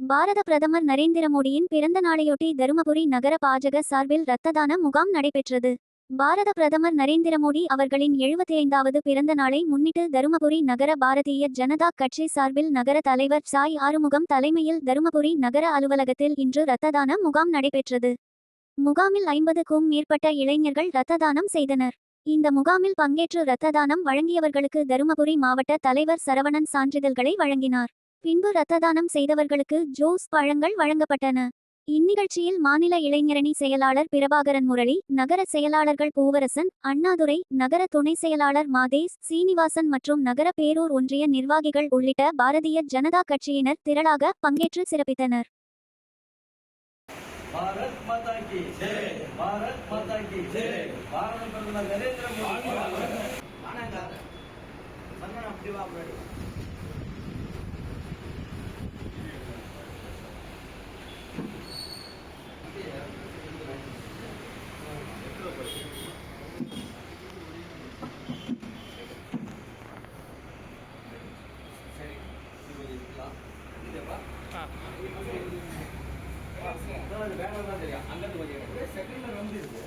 பாரத பிரதமர் நரேந்திர மோடியின் பிறந்த நாளையொட்டி தருமபுரி நகர பாஜக சார்பில் இரத்த தான முகாம் நடைபெற்றது. பாரத பிரதமர் நரேந்திர மோடி அவர்களின் எழுபத்தி ஐந்தாவது பிறந்த நாளை முன்னிட்டு தருமபுரி நகர பாரதிய ஜனதா கட்சி சார்பில் நகர தலைவர் சாய் ஆறுமுகம் தலைமையில் தருமபுரி நகர அலுவலகத்தில் இன்று இரத்த தான முகாம் நடைபெற்றது. முகாமில் ஐம்பதுக்கும் மேற்பட்ட இளைஞர்கள் இரத்த தானம் செய்தனர். இந்த முகாமில் பங்கேற்று இரத்த தானம் வழங்கியவர்களுக்கு தருமபுரி மாவட்ட தலைவர் சரவணன் சான்றிதழ்களை வழங்கினார். பின்பு ரத்ததானம் செய்தவர்களுக்கு ஜோஸ் பழங்கள் வழங்கப்பட்டன. இந்நிகழ்ச்சியில் மாநில இளைஞரணி செயலாளர் பிரபாகரன் முரளி நகர செயலாளர்கள் பூவரசன் அண்ணாதுரை நகர துணை செயலாளர் மாதேஸ் சீனிவாசன் மற்றும் நகர பேரூர் ஒன்றிய நிர்வாகிகள் உள்ளிட்ட பாரதிய ஜனதா கட்சியினர் திரளாக பங்கேற்று சிறப்பித்தனர். நரேந்திர மோடி. முன்னாடி செகண்ட் வந்து இருக்கு.